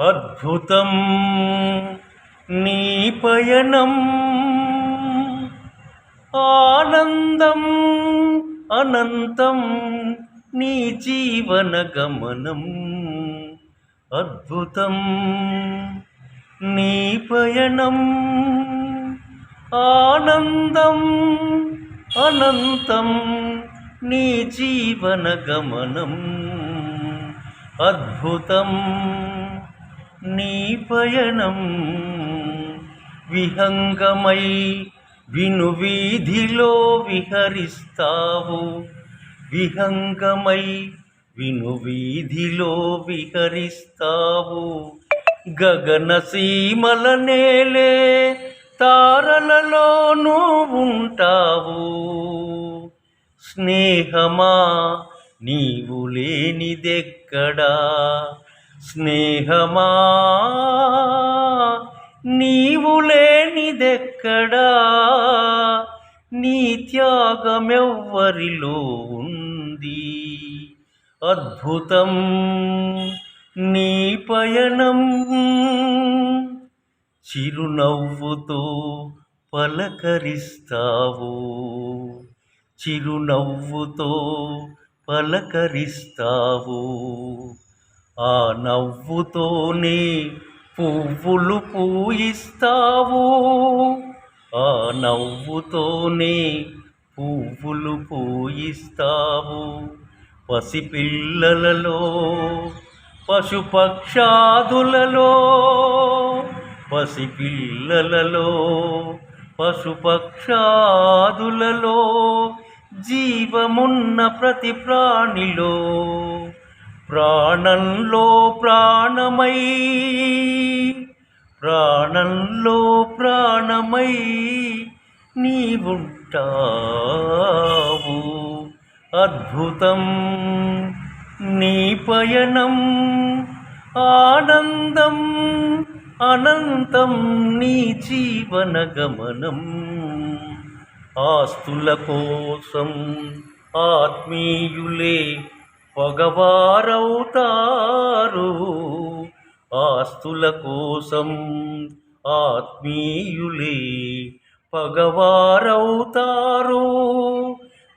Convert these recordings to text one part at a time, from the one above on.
అద్భుతం నీ పయనం. ఆనందం అనంతం నీ జీవన గమనం. అద్భుతం నీ పయనం. ఆనందం అనంతం నీ జీవన గమనం. అద్భుతం నీ పయనం విహంగమై విను వీధిలో విహరిస్తావు. విహంగమై విను వీధిలో విహరిస్తావు. గగన సీమల నేలే తారలలోనూ ఉంటావు. స్నేహమా నీవు లేనిదెక్కడా? స్నేహమా? నీవు లేనిదెక్కడా? నీ త్యాగమెవ్వరిలో ఉంది? అద్భుతం నీ పయనం చిరునవ్వుతో పలకరిస్తావు. చిరునవ్వుతో పలకరిస్తావు. ఆ నవ్వుతోనే పువ్వులు పూయిస్తావు. ఆ నవ్వుతోనే పువ్వులు పూయిస్తావు. పసిపిల్లలలో పశుపక్షాదులలో పసిపిల్లలలో పశుపక్షాదులలో జీవమున్న ప్రతి ప్రాణిలో ప్రాణంలో ప్రాణమై ప్రాణంలో ప్రాణమై నీవుంటావు. అద్భుతం నీ పయనం ఆనందం అనంతం నీ జీవన గమనం. ఆస్తుల కోసం ఆత్మీయులే పగవారవుతారు. ఆస్తుల కోసం ఆత్మీయులే పగవారవుతారు.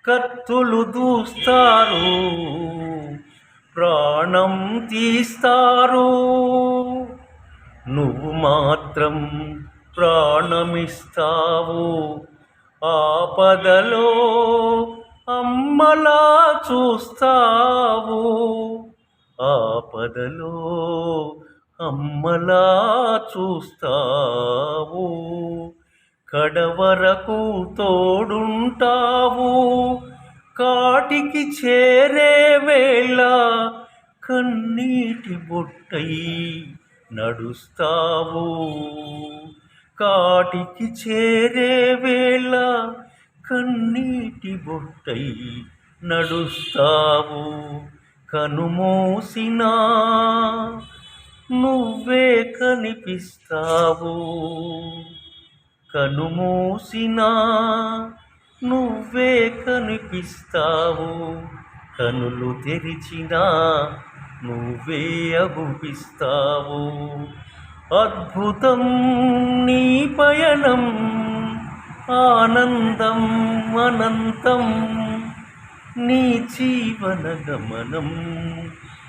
కత్తులు దూస్తారు ప్రాణం తీస్తారు. నువ్వు మాత్రం ప్రాణమిస్తావు. ఆపదలో అమ్మలా చూస్తా ఆపదలో అమ్మలా చూస్తావు. కడవరకు తోడుంటావు. కాటికి చేరే వేళ కన్నీటి బొట్టై నడుస్తావు. కాటికి చేరే వేళ కన్నీటి బొట్టై నడుస్తావు. కనుమూసినా నువ్వే కనిపిస్తావు. కనుమూసినా నువ్వే కనిపిస్తావు. కనులు తెరిచినా నువ్వే అగుపిస్తావు. అద్భుతం నీ పయనం ఆనందం అనంతం. నీ జీవన గమనం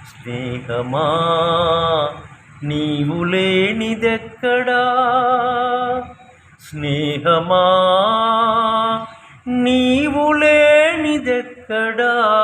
స్నేహమా? నీవు లేనిదెక్కడా? స్నేహమా? నీవు లేనిదెక్కడా?